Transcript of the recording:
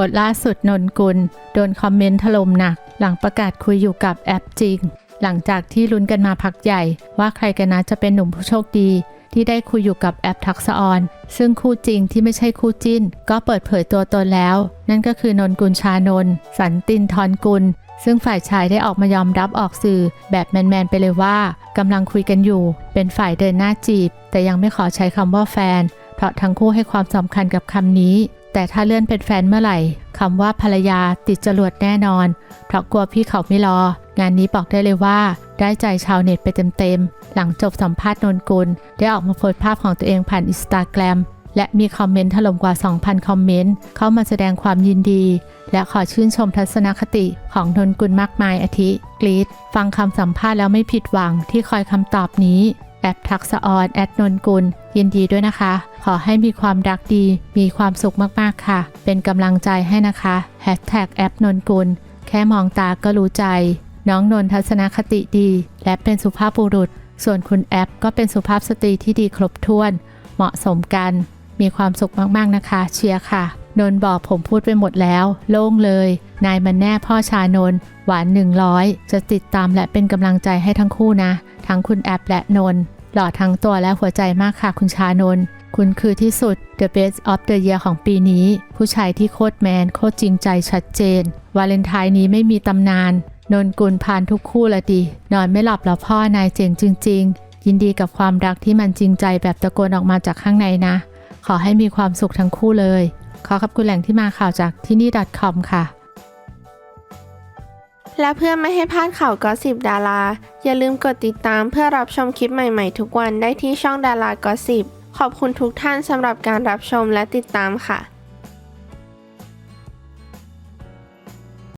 สต์ล่าสุดนนกุล โดนคอมเมนต์ถล่มหนัก หลังประกาศคุยอยู่กับแอปจริง หลังจากที่ลุ้นกันมาพักใหญ่ ว่าใครกันนะจะเป็นหนุ่มผู้โชคดี ที่ได้คุยอยู่กับแอปทักษออน ซึ่งคู่จริงที่ไม่ใช่คู่จิ้น ก็เปิดเผยตัวตนแล้ว นั่นก็คือนนกุลชานนสันตินทรกุล ซึ่งฝ่ายชายได้ออกมายอมรับออกสื่อ แบบแมนๆไปเลยว่ากำลังคุยกันอยู่ เป็นฝ่ายเดินหน้าจีบ แต่ยังไม่ขอใช้คำว่าแฟน เพราะทั้งคู่ให้ความสำคัญกับคำนี้ แต่ถ้าเลื่อนเป็นแฟนเมื่อไหร่คำว่าภรรยาติดจรวดแน่นอน เพราะกลัวพี่เขาไม่รอ งานนี้บอกได้เลยว่า ได้ใจชาวเน็ตไปเต็มๆ หลังจบสัมภาษณ์นนกุล ได้ออกมาโพสต์ภาพของตัวเองผ่านอินสตาแกรมและมีคอมเมนต์ถล่มกว่า 2,000 คอมเมนต์ เข้ามาแสดงความยินดี และขอชื่นชมทัศนคติของนนกุลมากมายอาทิ กรีดฟังคำสัมภาษณ์แล้วไม่ผิดหวังที่คอยคำตอบนี้ แอปทักษะออนแอดนนกุล ยินดีด้วยนะคะ ขอให้มีความรักดี มีความสุขมาก ๆ ค่ะ เป็นกำลังใจให้นะคะแฮชแท็กแอปนนกุล แค่มองตาก็รู้ใจ น้องนนทัศนคติดี และเป็นสุภาพบุรุษ ส่วนคุณแอปก็เป็นสุภาพสตรีที่ดีครบถ้วน เหมาะสมกัน มีความสุขมาก ๆ นะคะ เชียร์ค่ะ นนบอกผมพูดไปหมดแล้ว โล่งเลย นายมันแน่พ่อชานนหวาน 100 จะติดตามและเป็นกำลังใจให้ทั้งคู่นะ ทั้งคุณแอปและนนหล่อทั้งตัวและหัวใจมากค่ะคุณชานนคุณคือที่สุด The Best of the Year ของปีนี้ ผู้ชายที่โคตรแมน โคตรจริงใจชัดเจน วาเลนไทน์นี้ไม่มีตำนาน นนกุลพานทุกคู่ละดินอนไม่หลับแล้วพ่อนายเจ๋งจริง ๆ ยินดีกับความรักที่มันจริงใจแบบตะโกนออกมาจากข้างในนะ ขอให้มีความสุขทั้งคู่เลย ขอขอบคุณแหล่งที่มาข่าวจากที่นี่ .com ค่ะ และเพื่อไม่ให้พลาดข่าวกอสิบดารา อย่าลืมกดติดตามเพื่อรับชมคลิปใหม่ๆ ทุกวันได้ที่ช่องดารากอสิบขอบคุณทุกท่านสำหรับการรับชมและติดตามค่ะ